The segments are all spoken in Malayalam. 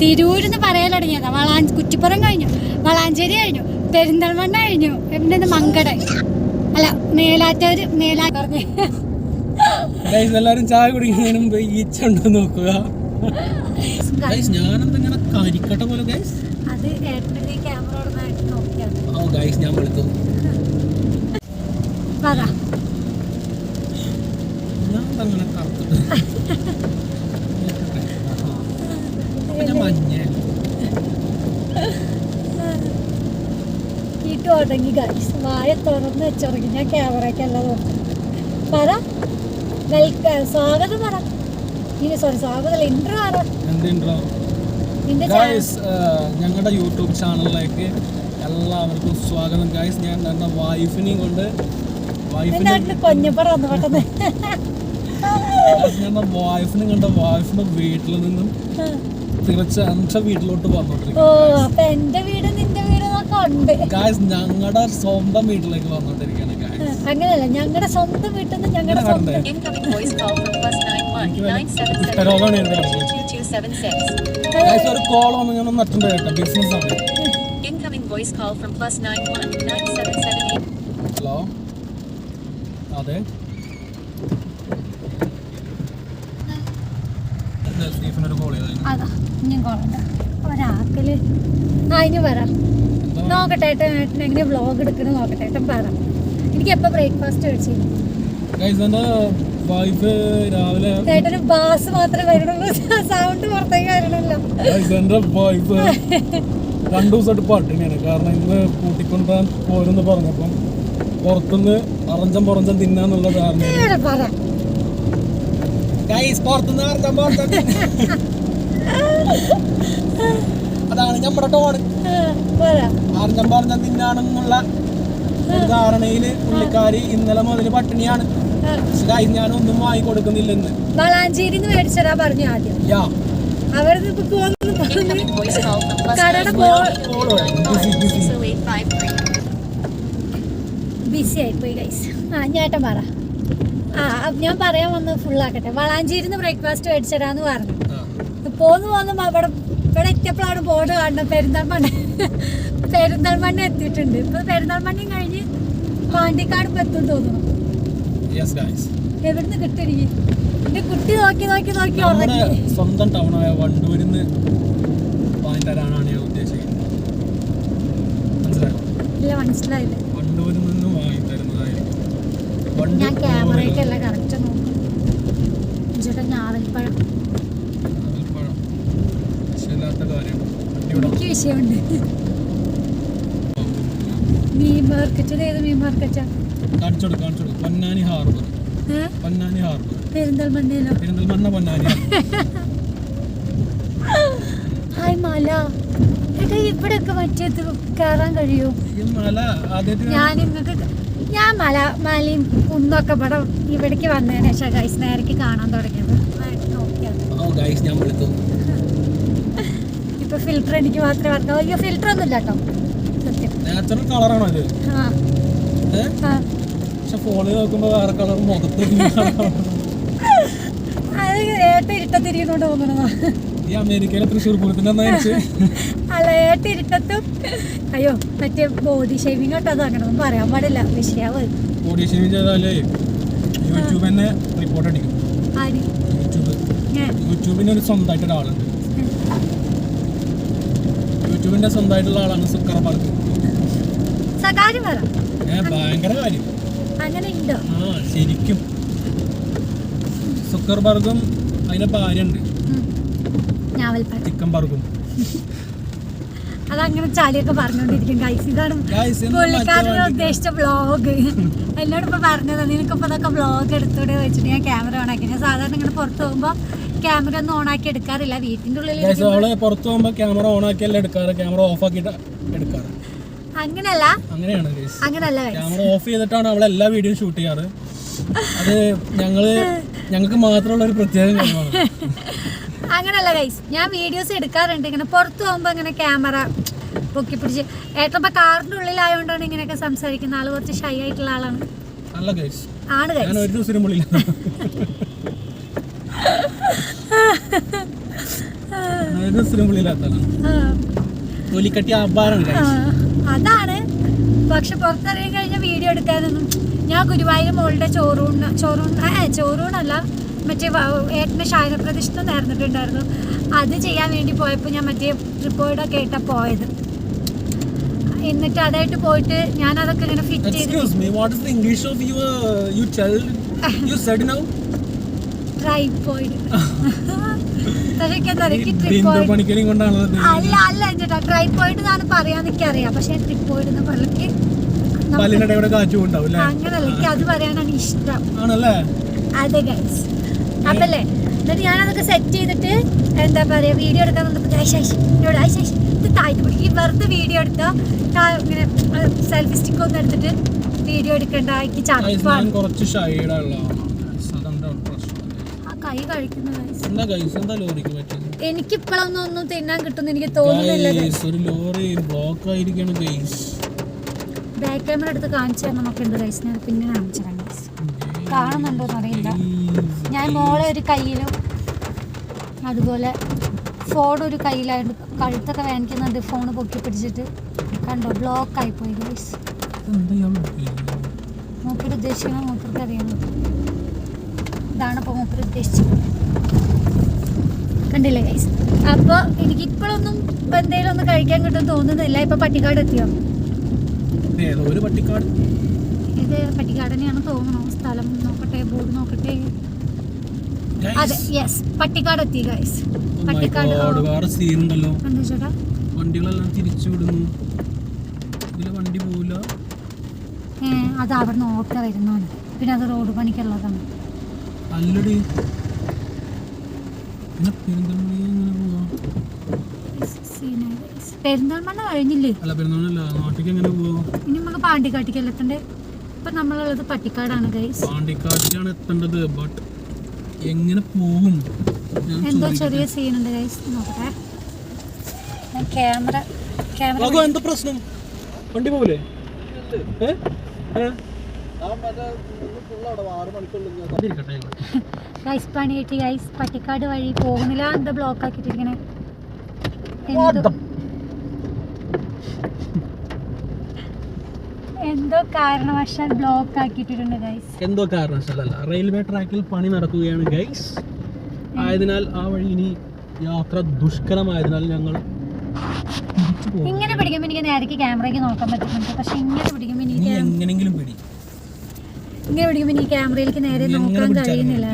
തിരൂരിന്ന് പറയാൻ തുടങ്ങിയതാ. വളാ കുറ്റിപ്പുറം കഴിഞ്ഞു. വളാഞ്ചേരി കഴിഞ്ഞു. പെരിന്തൽമണ്ണ കഴിഞ്ഞു. എന്റെ മങ്കട. അല്ല മേലാറ്റൂര് മേലാ പറഞ്ഞു. എല്ലാരും ചായ കുടിക്കുന്നതിന് മുമ്പ് ഈച്ച ഉണ്ടോ നോക്കുക. ഞാനെന്തിങ്ങനെ കരിക്കട്ട പോലെ അത് ക്യാമറ ഓ ഗൈസ് ഞാൻ പറ. ഞാൻ അങ്ങനെ കറുത്തിട്ട് അപ്പൊ ഞാൻ മഞ്ഞ ഈ തുടങ്ങി ഗൈസ് വായ തുറന്ന് വെച്ചിറങ്ങി ഞാൻ ക്യാമറയ്ക്കല്ല നോക്കി. പറ. വെൽക്കം സ്വാഗതം പറ. ഇനി സോറി സ്വാഗതം ഇൻട്രോ പറ ഗൈസ് ഞങ്ങളുടെ യൂട്യൂബ് ചാനലിലേക്ക് എല്ലാവർക്കും സ്വാഗതം. ഗൈസ് ഞാൻ എന്റെ വൈഫിനെയും കൊണ്ട് കൊഞ്ഞപ്പറ വന്നു പെട്ടെന്ന്. ഞാൻ വൈഫിനെ കണ്ട വൈഫിന്റെ വീട്ടിൽ നിന്നും തിരിച്ച് എന്റെ വീട്ടിലോട്ട് ഓ വന്നോണ്ടിരിക്കും അപ്പൊ എന്റെ വീട് ഉണ്ട്. ഗായ്സ് ഞങ്ങളുടെ സ്വന്തം വീട്ടിലേക്ക് വന്നോണ്ടിരിക്കുകയാണ് ഗായ്സ് അങ്ങനെയല്ല ഞങ്ങളുടെ സ്വന്തം വീട്ടിൽ നിന്ന് ഞങ്ങളുടെ സ്വന്തം ഒരു കോൾ വന്നു ഞാൻ ബിസിനസ് ആണ്. Eight. ഹലോ അതെ സ്റ്റീഫനൊരു കോൾ ചെയ്തായിരുന്നു അതാ. ഇനിയും കോളുണ്ട് ഒരാക്കൽ ആ ഇനി എന്താ നോക്കട്ടെ ഏട്ടൻ ഏട്ടൻ എങ്ങനെ വ്ളോഗ് എടുക്കണം നോക്കട്ടെ ഏട്ടൻ പറ. എനിക്ക് എപ്പോ ബ്രേക്ക്ഫാസ്റ്റ് കഴിച്ചു വൈഫ് രാവിലെ ഏട്ടന് ബാസ് മാത്രമേ വരണുള്ളൂ സൗണ്ട് പുറത്തേക്ക് വരണല്ലോ. എന്റെ വൈഫ് രണ്ടു ദിവസമായിട്ട് പട്ടിണിയാണ്. കാരണം ഇന്ന് കൂട്ടിക്കൊണ്ടുപോകാൻ പോരെന്ന് പറഞ്ഞപ്പം പുറത്തുനിന്ന് അറഞ്ചം പുറഞ്ചം തിന്നാന്നുള്ള ധാരണ ഗൈസ് പുറത്തുനിന്ന് അറഞ്ചം പുറഞ്ചം അതാണ് നമ്മുടെ ടോൺ ആർജം പറഞ്ഞ ഒരു ധാരണയിൽ പുള്ളിക്കാരി ഇന്നലെ മുതൽ പട്ടിണിയാണ്. ഞാൻ ഒന്നും വാങ്ങി കൊടുക്കുന്നില്ലെന്ന്. വളാഞ്ചേരിന്ന് മേടിച്ചതാ പറഞ്ഞു ആദ്യം. യാ. അവരിന്ന് ഇപ്പൊ. ബിസി ആയിപ്പോയി ഗൈസ് ആ ഞാട്ടൻ പറ. ആ ഞാൻ പറയാൻ വന്നത് ഫുള്ളാക്കട്ടെ വളാഞ്ചേരിന്ന് ബ്രേക്ക്ഫാസ്റ്റ് മേടിച്ചതാന്ന് പറഞ്ഞു. പോന്ന് പോന്നും അവിടെ ഇവിടെ എത്തിയപ്പോഴാണ് ബോർഡ് കാണുന്നത്. പെരിന്തൽമണ്ണ. പെരിന്തൽമണ്ണ എത്തിയിട്ടുണ്ട്. ഇപ്പൊ പെരിന്തൽമണ്ണയും കഴിഞ്ഞ് പാണ്ടിക്കാട് എത്തും തോന്നുന്നു. എവിടുന്ന് കിട്ടി എന്റെ കുട്ടി നോക്കി നോക്കി നോക്കി സ്വന്തം ടൗണായ വാങ്ങി തരാനാണ് ഞാൻ ഉദ്ദേശിക്കുന്നത്. മനസ്സിലായോ? ഇല്ല മനസ്സിലായില്ല. വണ്ടൂരിൽ നിന്ന് വാങ്ങി തരുന്നതായിരിക്കും. വണ്ടി ഞാൻ ക്യാമറയ്ക്കല്ല കറക്റ്റ് നോക്കും. ചേട്ടാ ഞാവൽപ്പഴം നാവൽപ്പഴം. വിഷയമില്ലാത്ത കാര്യം വണ്ടി ഇവിടെ എനിക്ക് വിഷയമുണ്ട്. മീൻ മാർക്കറ്റിൽ ഏത് മീൻ മാർക്കറ്റാ? കാണിച്ചോളൂ കാണിച്ചോളൂ. പൊന്നാനി ഹാർബർ. പൊന്നാനി ഹാർബർ. പെരിന്തൽമണ്ണയിലോ പെരിന്തൽമണ്ണ പൊന്നാനി ഹായ് മല. ഏട്ടാ ഇവിടെയൊക്കെ മറ്റേത് കയറാൻ കഴിയോ. ഞാൻ നിങ്ങൾക്ക് ഞാൻ മല മലയും കുന്നൊക്കെ ഇവിടെ ഇവിടേക്ക് വന്നതിന് ശേഷം ഗൈസ് നേരേക്ക് കാണാൻ തുടങ്ങിയത് നോക്കിയത് ഓ ഗൈസ് ഞാൻ വിളിക്കും ഇപ്പൊ ഫിൽറ്റർ എനിക്ക് മാത്രമേ വർക്കാവൂ അയ്യോ ഫിൽറ്റർ ഒന്നും ഇല്ല കേട്ടോ. സത്യം. നാച്ചുറൽ കളറാണോ ഇത്? പക്ഷെ ഫോണിൽ നോക്കുമ്പോ വേറെ കളർ മുഖത്ത് അത് ഏട്ട ഇരുട്ടത്തിരിക്കുന്നോണ്ട് തോന്നണതാ. ഈ അമേരിക്കയിലെ തൃശ്ശൂർ പൂരത്തിന്റെ അല്ല ഏട്ട ഇരുട്ടത്തും. അയ്യോ മറ്റേ ബോഡി ഷേവിംഗ് കേട്ടോ അത് അങ്ങനൊന്നും പറയാൻ പാടില്ല. വിഷയാവ്. ബോഡി ഷേവിങ് ചെയ്താലേ യൂട്യൂബ് തന്നെ റിപ്പോർട്ട് അടിക്കും. യൂട്യൂബ് യൂട്യൂബിന് ഒരു സ്വന്തമായിട്ട് ഒരാളുണ്ട് യൂട്യൂബിന്റെ സ്വന്തമായിട്ടുള്ള ആളാണ് സുക്കർ പാർക്ക് സകാര്യം പറ. ഏ ഭയങ്കര കാര്യം. അങ്ങനെ ഉണ്ടോ ആ ശരിക്കും. സുക്കർ ബർഗും അതിന്റെ ഭാര്യ ഉണ്ട് ചിക്കൻ ബർഗും. അതങ്ങനെ ചളിയൊക്കെ പറഞ്ഞോണ്ടിരിക്കും. ഗൈസ് ഇതാണ് പുള്ളിക്കാരുടെ പുള്ളിക്കാരൻ ഉദ്ദേശിച്ച വ്ളോഗ് എന്നോട് ഇപ്പൊ പറഞ്ഞത് നിനക്കിപ്പോ ഇതൊക്കെ ബ്ലോഗ് എടുത്തൂടെ വെച്ചിട്ട് ഞാൻ ക്യാമറ ഓൺ ആക്കി. ഞാൻ സാധാരണ ഇങ്ങനെ പുറത്തു പോകുമ്പോ ക്യാമറ ഒന്നും ഓൺ ആക്കി എടുക്കാറില്ല. വീട്ടിന്റെ ഉള്ളിൽ പുറത്തു അവൾ പുറത്ത് പോകുമ്പോ ക്യാമറ ഓൺ ആക്കിയല്ല എടുക്കാറ്? ക്യാമറ ഓഫ് ആക്കിട്ട് എടുക്കാറ്? അങ്ങനല്ല അങ്ങനെയാണ് അങ്ങനല്ല. ക്യാമറ ഓഫ് ചെയ്തിട്ടാണ് അവൾ എല്ലാ വീഡിയോയും ഷൂട്ട് ചെയ്യാറ്. അത് ഞങ്ങൾ ഞങ്ങൾക്ക് മാത്രമുള്ള ഒരു പ്രത്യേക അങ്ങനല്ല ഗൈസ് ഞാൻ വീഡിയോസ് എടുക്കാറുണ്ട്. ഇങ്ങനെ പുറത്തു പോകുമ്പോ ഇങ്ങനെ ക്യാമറ പൊക്കി പിടിച്ച്. ഏട്ടപ്പ കാറിന്റെ ഉള്ളിലായോണ്ടാണ് ഇങ്ങനെയൊക്കെ സംസാരിക്കുന്ന. ആൾ കുറച്ച് ഷൈ ആയിട്ടുള്ള ആളാണ്. ആണ് അതാണ്. പക്ഷെ പുറത്തിറങ്ങി കഴിഞ്ഞ വീഡിയോ എടുക്കാനൊന്നും ഞാൻ ഗുരുവായൂർ മോളുടെ ചോറൂണ് ചോറൂണ് ഏ ചോറൂണല്ല മറ്റേ ഏട്ടന് ശാരപ്രതിഷ്ഠ നേർന്നിട്ടുണ്ടായിരുന്നു. അത് ചെയ്യാൻ വേണ്ടി പോയപ്പോൾ ഞാൻ മറ്റേ റിപ്പോർട്ടൊക്കെ ആയിട്ടാണ് പോയത്. എന്നിട്ട് അതായിട്ട് പോയിട്ട് ഞാൻ അതൊക്കെ ഇങ്ങനെ ഫിറ്റ് ചെയ്ത് excuse me what is the English of you uh, you എനിക്ക് ബിന്ദു ട്രിപ്പോയിഡ് പണിക്കലും കൊണ്ടാണ് അല്ല അല്ല ചേട്ടാ എന്നാണ് പക്ഷെ ട്രിപ്പോയിഡ് എന്ന് പറഞ്ഞിട്ട് അങ്ങനല്ല എനിക്ക് അത് പറയാനാണ് ഇഷ്ടം. അതെ ഗൈസ് അപ്പല്ലേ? എന്നിട്ട് ഞാനതൊക്കെ സെറ്റ് ചെയ്തിട്ട് എന്താ പറയാ വീഡിയോ എടുക്കാൻ വന്നപ്പോ ഐശാഷ് എന്നോട് താഴ്ത്തി പിടിക്കും ഈ വെറുതെ വീഡിയോ എടുത്തോ ഇങ്ങനെ സെൽഫി സ്റ്റിക്ക് ഒന്നും എടുത്തിട്ട് വീഡിയോ എടുക്കേണ്ട. എനിക്ക് ചടപ്പാണ് കുറച്ച് ആ കൈ കഴിക്കുന്നു ഒന്നും തിന്നാൻ കിട്ടുന്നു എനിക്ക് തോന്നുന്നില്ല guys. Guys, ഒരു ലോറി ബ്ലോക്ക് ആയിരിക്കാണ് ഗൈസ് ബാക്ക് ക്യാമറ എടുത്ത് കാണിച്ചു തരണം എന്നൊക്കെ ഗൈസ് ഞാൻ പിന്നെ കാണിച്ചു തരാം ഗൈസ് ഞാൻ മോളെ ഒരു കയ്യിലും അതുപോലെ ഫോൺ ഒരു കയ്യിലായിട്ട് കഴുത്തൊക്കെ വേണിക്കുന്നുണ്ട്. ഫോൺ പൊക്കി പിടിച്ചിട്ട്. കണ്ടോ? ബ്ലോക്ക് ആയിപ്പോയി ഗൈസ് മൂപ്പര് ഉദ്ദേശിക്കണം മൂപ്പർക്ക് അറിയണം ഇതാണ് ഇപ്പോൾ മൂപ്പര് ഉദ്ദേശിച്ചത് കണ്ടില്ലേ ഗൈസ് അപ്പോൾ എനിക്ക് ഇപ്പോഴൊന്നും എന്തെങ്കിലും ഒന്നും കഴിക്കാൻ കിട്ടും തോന്നുന്നില്ല. ഇപ്പൊ പട്ടിക്കാട് എത്തിയോ? ഒരു പട്ടിക്കാട്. ഇത് പട്ടിക്കാട് തന്നെയാണ് തോന്നുന്നു സ്ഥലം നോക്കട്ടെ ബോർഡ് നോക്കട്ടെ. അതെ യെസ് പട്ടിക്കാട് എത്തി ഗൈസ് പട്ടിക്കാട് Oh വേറെ സീൻ ഉണ്ടല്ലോ. എന്താ വണ്ടികളെല്ലാം തിരിച്ചു വിടുന്നു ഇതിലെ വണ്ടി പോവില്ല. ഏ അത് അവിടുന്ന് ഓട്ടോ വരുന്നതാണ്. പിന്നെ അത് റോഡ് പണിക്കുള്ളതാണ്. അല്ലടി. പെരിന്തൽമണ്ണ കഴിഞ്ഞില്ലേ? അല്ല നാട്ടിലേക്ക് എങ്ങനെ പോവാ? ഇനി നമുക്ക് പാണ്ടിക്കാട്ടിക്ക് എത്തണ്ടേ? ഇപ്പൊ നമ്മളുള്ളത് പട്ടിക്കാടാണ് ഗൈസ് പാണ്ടിക്കാട്ടിലാണ് എത്തേണ്ടത് ബട്ട് എങ്ങനെ പോകും? എന്തോ ചെറിയ സീൻ ഉണ്ട് ഗൈസ് നോക്കട്ടെ. ഞാൻ ക്യാമറ ക്യാമറ എന്താ പ്രശ്നം? വണ്ടി ആയിക്കോട്ടെ. ഗൈസ് പണി കിട്ടി ഗൈസ് പട്ടിക്കാട് വഴി പോകുന്നില്ല. എന്താ ബ്ലോക്ക് ആക്കിയിട്ടിരിക്കണേ? What എന്തോ? എന്തോ കാരണവശാൽ ബ്ലോക്ക് ആക്കിയിട്ടുണ്ട് ഗൈസ് എന്തോ കാരണവശാലല്ല. റെയിൽവേ ട്രാക്കിൽ പണി നടക്കുകയാണ് ഗൈസ് ആയതിനാൽ ആ വഴി ഇനി യാത്ര ദുഷ്കരമായതിനാൽ ഞങ്ങൾ ഇങ്ങനെ പിടിക്കുമ്പോൾ എനിക്ക് നേരേക്ക് ക്യാമറയ്ക്ക് നോക്കാൻ പറ്റുന്നുണ്ട് പക്ഷെ ഇങ്ങനെ പിടിക്കുമ്പോൾ എനിക്ക് എങ്ങനെങ്കിലും പിടി. ഇങ്ങനെ പിടിക്കുമ്പോൾ എനിക്ക് ക്യാമറയിലേക്ക് നേരെ നോക്കാൻ കഴിയുന്നില്ല.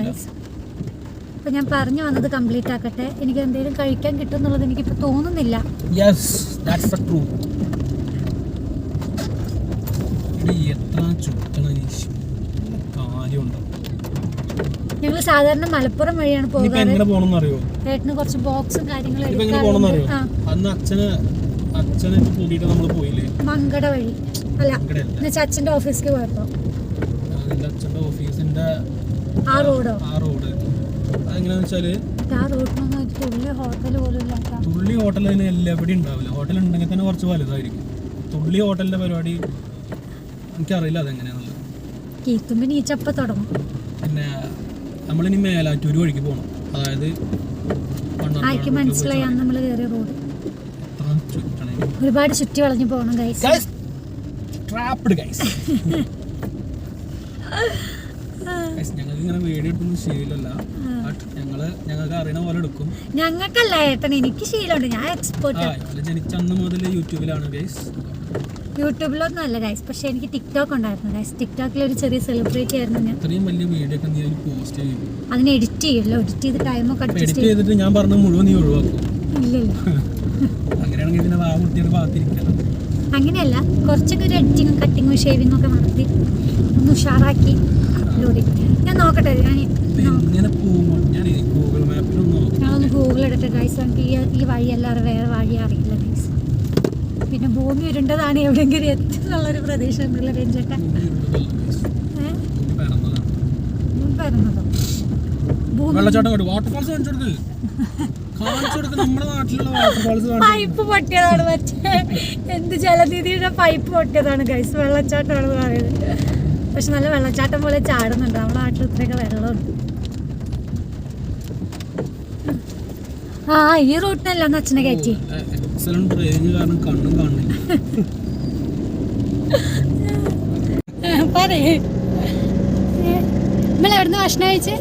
അപ്പൊ ഞാൻ പറഞ്ഞു വന്നത് കംപ്ലീറ്റ് ആക്കട്ടെ. എനിക്ക് എന്തെങ്കിലും കഴിക്കാൻ കിട്ടും എന്നുള്ളത് എനിക്കിപ്പോൾ തോന്നുന്നില്ല യെസ് ദാറ്റ്സ് ദ ട്രൂ എടി എത്ര ചുറ്റണ കാര്യമുണ്ടോ? ഞങ്ങൾ സാധാരണ മലപ്പുറം വഴിയാണ് പോകുന്നത് കുറച്ച് ബോക്സും കാര്യങ്ങളും അന്ന് അച്ഛന് അച്ഛനെ കൂട്ടിയിട്ട് നമ്മൾ പോയില്ലേ? മങ്കട വഴി. അല്ല. എന്നുവെച്ചാൽ അച്ഛന്റെ ഓഫീസിലേക്ക് പോയപ്പോ. അച്ഛന്റെ ഓഫീസിന്റെ ആ റോഡോ ആ റോഡ് അതെങ്ങനെയാന്ന് വെച്ചാൽ തുള്ളി ഹോട്ടൽ തന്നെ എല്ലാവിടെയും ഉണ്ടാവില്ല. ഹോട്ടൽ ഉണ്ടെങ്കിൽ തന്നെ കുറച്ച് വലുതായിരിക്കും. തുള്ളി ഹോട്ടലിന്റെ പരിപാടി എനിക്കറിയില്ല അതെങ്ങനെയാണെന്നുള്ളത് കീത്തുമ്പി നീച്ചപ്പ തുടങ്ങും. പിന്നെ നമ്മളിനി മേലാറ്റൂർ വഴിക്ക് പോകണം അതായത് ആയിക്ക് റൂട്ടിൽ മനസ്സിലായി. അന്ന് നമ്മൾ കയറിയ റോഡ്. ഒരുപാട് ചുറ്റി വളഞ്ഞു പോകണം guys guys trapped guys guys ഞങ്ങൾക്ക് ഇങ്ങനെ വീഡിയോ എടുക്കുന്ന ശീലമല്ല ബട്ട് ഞങ്ങൾ ഞങ്ങൾക്ക് അറിയണ പോലെ എടുക്കും. ഞങ്ങൾക്കല്ല ഏട്ടൻ എനിക്ക് ശീലമുണ്ട്. ഞാൻ എക്സ്പോർട്ട് എക്സ്പേർട്ട് ഞങ്ങൾ ജനിച്ച മുതൽ യൂട്യൂബിലാണ് ഗൈസ് യൂട്യൂബിലൊന്നും അല്ല ഗൈസ് പക്ഷെ എനിക്ക് ടിക്ടോക്ക് ഉണ്ടായിരുന്നു ഗൈസ് ടിക്ടോക്കിൽ ഒരു ചെറിയ സെലിബ്രിറ്റി ആയിരുന്നു ഞാൻ. ഇത്രയും വലിയ വീഡിയോ ഒക്കെ നീ അതിൽ പോസ്റ്റ് ചെയ്യും. അതിനെ എഡിറ്റ് ചെയ്യല്ലോ. എഡിറ്റ് ചെയ്ത് ടൈമൊക്കെ ഒക്കെ അഡ്ജസ്റ്റ് എഡിറ്റ് ചെയ്തിട്ട് ഞാൻ പറഞ്ഞു മുഴുവൻ നീ ഒഴിവാക്കും. ഇല്ലല്ലോ അങ്ങനെയാണെങ്കിൽ ഇതിനെ വാ കുട്ടിയുടെ ഭാഗത്തിരിക്കണം അങ്ങനെയല്ല കുറച്ചൊക്കെ ഒരു എഡിറ്റിങ്ങും കട്ടിങ്ങും ഷേവിങ്ങും ഒക്കെ നടത്തി ഒന്ന് ഉഷാറാക്കി അപ്ലോഡ് ഞാൻ നോക്കട്ടെ ഞാൻ ഇങ്ങനെ പോകുമ്പോൾ ഞാൻ ഗൂഗിൾ മാപ്പിലൊന്നും ഞാനൊന്ന് ഗൂഗിൾ എടുത്ത് ഗൈസ് ഈ ഈ വഴി അല്ലാതെ വേറെ വഴി അറിയില്ല ഗൈസ് പിന്നെ ഭൂമി ഉരുണ്ടതാണ് എവിടെയെങ്കിലും എത്തുന്നുള്ളൊരു പ്രദേശം ഉണ്ടല്ലോ രഞ്ജട്ട പൈപ്പ് പൊട്ടിയതാണ് മറ്റേ. എന്ത് ജലനിധിയുടെ പൈപ്പ് പൊട്ടിയതാണ് ഗൈസ് വെള്ളച്ചാട്ടമാണ് പറയുന്നത്. പക്ഷെ നല്ല വെള്ളച്ചാട്ടം പോലെ ചാടുന്നുണ്ട്. നമ്മുടെ നാട്ടിൽ ഇത്രയൊക്കെ വെള്ളമുണ്ട്. ആ ഈ റൂട്ടിനല്ല അന്ന് അച്ഛനെ കയറ്റി. എക്സലന്റ് റേഞ്ച് കാരണം കണ്ണും കാണില്ല പറയേ. എവിടുന്ന് ഭക്ഷണം കഴിച്ചേ?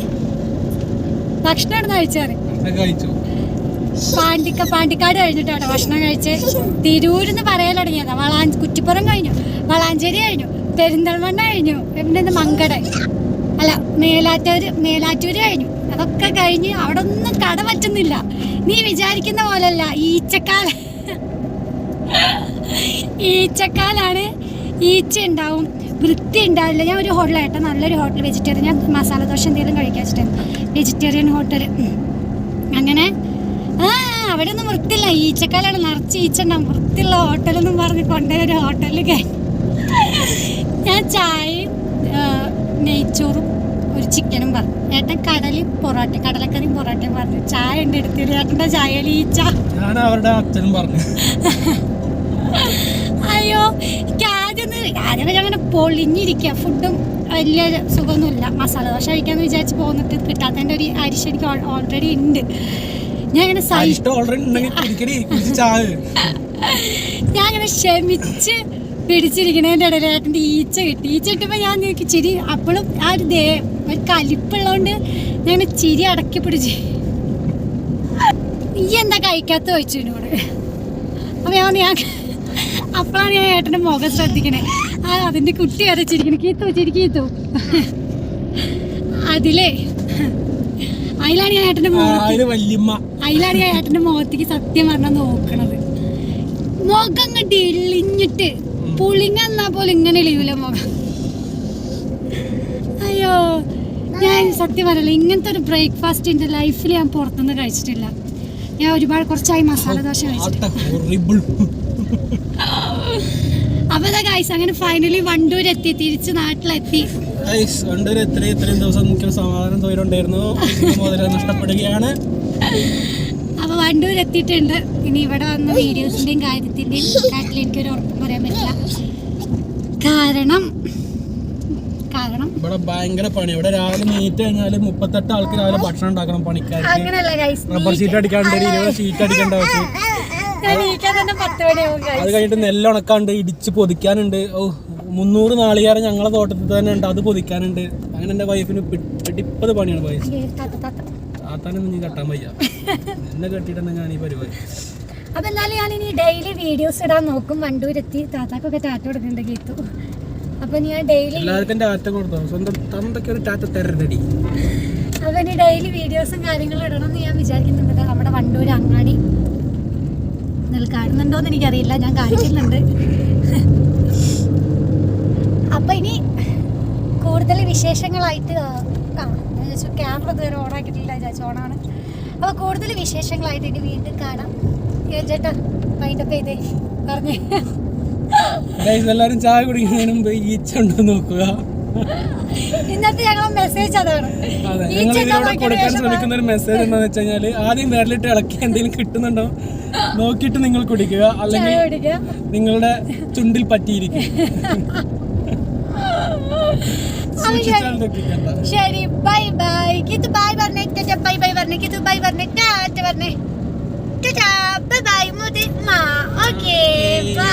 ഭക്ഷണം എവിടുന്ന് കഴിച്ചാറ് പാണ്ടിക്ക പാണ്ടിക്കാട് കഴിഞ്ഞിട്ടാണ് ഭക്ഷണം കഴിച്ച്. തിരൂരിന്ന് പറയാൻ തുടങ്ങിയതാ. വളാ കുറ്റിപ്പുറം കഴിഞ്ഞു. വളാഞ്ചേരി കഴിഞ്ഞു. പെരിന്തൽമണ്ണ കഴിഞ്ഞു. പിന്നെ മങ്കട. അല്ല മേലാറ്റൂര് മേലാറ്റൂര് കഴിഞ്ഞു. അതൊക്കെ കഴിഞ്ഞ് അവിടെ ഒന്നും കട പറ്റുന്നില്ല. നീ വിചാരിക്കുന്ന പോലല്ല. ഈച്ചക്കാല. ഈച്ചക്കാലാണ് ഈച്ച ഉണ്ടാവും വൃത്തി ഉണ്ടാവില്ല. ഞാൻ ഒരു ഹോട്ടലായിട്ട് നല്ലൊരു ഹോട്ടൽ വെജിറ്റേറിയൻ ഞാൻ മസാല ദോശ എന്തെങ്കിലും കഴിക്കാൻ വെച്ചിട്ടുണ്ട് വെജിറ്റേറിയൻ ഹോട്ടൽ അങ്ങനെ. ആ അവിടെ ഒന്നും വൃത്തിയില്ല. ഈച്ചക്കാലാണ് നിറച്ച് ഈച്ച ഉണ്ടാവും. വൃത്തിയുള്ള ഹോട്ടലെന്നും പറഞ്ഞ് കൊണ്ടുപോയി ഒരു ഹോട്ടലിൽ കയറി ഞാൻ ചായയും നെയ്ച്ചോറും ഒരു ചിക്കനും പറഞ്ഞു. ഏട്ടൻ കടലി പൊറോട്ട കടലക്കറിയും പൊറോട്ടയും പറഞ്ഞു. ചായ ഉണ്ട് എടുത്തിട്ട്. ഏട്ടന്റെ ചായയിൽ ഈച്ച. ഞാൻ അവരുടെ അച്ഛനും പറഞ്ഞു. അയ്യോ എനിക്ക് അങ്ങനെ പൊളിഞ്ഞിരിക്കുക ഫുഡും വലിയ സുഖമൊന്നുമില്ല. മസാല ദോശ കഴിക്കാന്ന് വിചാരിച്ച് പോന്നിട്ട് കിട്ടാത്തതിന്റെ ഒരു അരിശ എനിക്ക് ഓൾറെഡി ഉണ്ട്. ഞാൻ ഇങ്ങനെ ഞാൻ ഇങ്ങനെ ക്ഷമിച്ച് പിടിച്ചിരിക്കണേന്റെ ഇടയിൽ ഏട്ടന്റെ ഈച്ച കിട്ടി. ഈച്ച കിട്ടുമ്പോൾ ഞാൻ നോക്കി ചിരി അപ്പോഴും ആ ഒരു ദേ ഒരു കലിപ്പുള്ളതുകൊണ്ട് ഞാൻ ചിരി അടക്കി പിടിച്ച്. നീ എന്താ കഴിക്കാത്ത ചോദിച്ചു എന്നോട്. അപ്പോൾ ഞാൻ ഞാൻ അപ്പോഴാണ് ഞാൻ ഏട്ടന്റെ മുഖം ശ്രദ്ധിക്കണേ. ആ അതിന്റെ കുട്ടി അരച്ചിരിക്കണേ ചിരിക്കണേ. കീത്തു ചിരിക്കീത്തു അതിലേ. അതിലാണ് ഞാൻ ഏട്ടന്റെ അതിലാണ് ഞാൻ ഏട്ടന്റെ മുഖത്തേക്ക് സത്യം പറഞ്ഞാൽ നോക്കണത്. മുഖം കണ്ടി ഇളിഞ്ഞിട്ട് പുളിങ്ങ എന്നാ പോലെ ഇങ്ങനെ ഇളിയൂല മുഖം. അയ്യോ ഞാൻ സത്യം പറയല്ല ഇങ്ങനത്തെ ഒരു ബ്രേക്ക്ഫാസ്റ്റ് എന്റെ ലൈഫിൽ ഞാൻ പുറത്തുനിന്ന് കഴിച്ചിട്ടില്ല. ഞാൻ ഒരുപാട് കുറച്ചായി മസാല ദോശ കഴിച്ചിട്ടുണ്ട് അപ്പൊ ഗൈസ് അങ്ങനെ ഫൈനലി വണ്ടൂർ എത്തി തിരിച്ച് നാട്ടിലെത്തി. വണ്ടൂർ എത്ര ഇത്രയും ദിവസം മുഖ്യ സമാധാനം തൊഴിലുണ്ടായിരുന്നു. നഷ്ടപ്പെടുകയാണ്. അപ്പൊ വണ്ടൂർ എത്തിയിട്ടുണ്ട്. ഇനി ഇവിടെ വന്ന വീഡിയോസിന്റെയും കാര്യത്തിന്റെയും കാര്യത്തിൽ എനിക്കൊരു ഉറപ്പും പറയാൻ പറ്റില്ല. കാരണം കാരണം ഇവിടെ ഭയങ്കര പണി. ഇവിടെ രാവിലെ നീറ്റ് കഴിഞ്ഞാൽ മുപ്പത്തെട്ട് ആൾക്ക് രാവിലെ ഭക്ഷണം ഉണ്ടാക്കണം പണിക്കാർ റബ്ബർ ഷീറ്റ് അടിക്കാണ്ട് ഇരുപത് ഷീറ്റ് അടിക്കേണ്ട അത് കഴിഞ്ഞിട്ട് നെല്ല് ഉണക്കാണ്ട് ഇടിച്ച് പൊതിക്കാനുണ്ട്. ഓ മുന്നൂറ് നാളികേരം ഞങ്ങളെ തോട്ടത്തിൽ തന്നെ ഉണ്ട്. അത് പൊതിക്കാനുണ്ട്. അങ്ങനെ എന്റെ വൈഫിന് പിടിപ്പത് പണിയാണ് വയസ്സ് താത്ത താത്ത. താത്താനൊന്നും നീ കെട്ടാൻ വയ്യ. എന്നെ കെട്ടിട്ടെന്നെ ഞാൻ ഈ പരിപാടി. അപ്പൊ എന്നാലും ഞാൻ ഇനി ഡെയിലി വീഡിയോസ് ഇടാൻ നോക്കും. വണ്ടൂരെത്തി. താത്താക്കൊക്കെ ടാറ്റ കൊടുക്കുന്നുണ്ട് ഗീത്തു അപ്പൊ ഞാൻ ഡെയിലി എല്ലാവർക്കും ടാറ്റ കൊടുത്തോ? സ്വന്തം തന്തൊക്കെ ഒരു ടാറ്റ തരണ്ടടി. അപ്പൊ ഇനി ഡെയിലി വീഡിയോസും കാര്യങ്ങളും ഇടണം എന്ന് ഞാൻ വിചാരിക്കുന്നുണ്ട്. നമ്മുടെ വണ്ടൂർ അങ്ങാടി നിങ്ങൾ കാണുന്നുണ്ടോന്ന് എനിക്കറിയില്ല. ഞാൻ കാണിക്കുന്നുണ്ട്. അപ്പൊ ഇനി കൂടുതൽ വിശേഷങ്ങളായിട്ട് വിചാരിച്ചു ക്യാമറ ഇതുവരെ ഓൺ ആക്കിയിട്ടില്ല വിചാരിച്ചു ഓണാണ് അപ്പൊ കൂടുതൽ വിശേഷങ്ങളായിട്ട് ഇനി വീണ്ടും കാണാം. ചേട്ടാ മൈൻഡപ്പ് ചെയ്തേ. പറഞ്ഞേ. എല്ലാവരും ചായ കുടിക്കുന്നതിന് മുമ്പ് ഈച്ച ഉണ്ടോ നോക്കുക. ഇന്നത്തെ ഞങ്ങൾ മെസ്സേജ് അതാണ്. ഞങ്ങൾ ഇതിലൂടെ കൊടുക്കാൻ ശ്രമിക്കുന്ന ഒരു മെസ്സേജ് എന്താണെന്ന് വെച്ച് കഴിഞ്ഞാൽ ആദ്യം വേറിലിട്ട് ഇളക്കി എന്തെങ്കിലും കിട്ടുന്നുണ്ടോ? നോക്കിയിട്ട് നിങ്ങൾ കുടിക്കുക. അല്ലെങ്കിൽ നിങ്ങളുടെ ചുണ്ടിൽ പറ്റിയിരിക്കും. ശരി. ബൈ ബൈ കിത്തു ബൈ പറഞ്ഞേ. ബൈ ബൈ പറഞ്ഞേ. കിത്തു ബൈ പറഞ്ഞേ. ടാറ്റ പറഞ്ഞേ. ടാറ്റ ബൈ ബൈ മാ ഓക്കേ ബൈ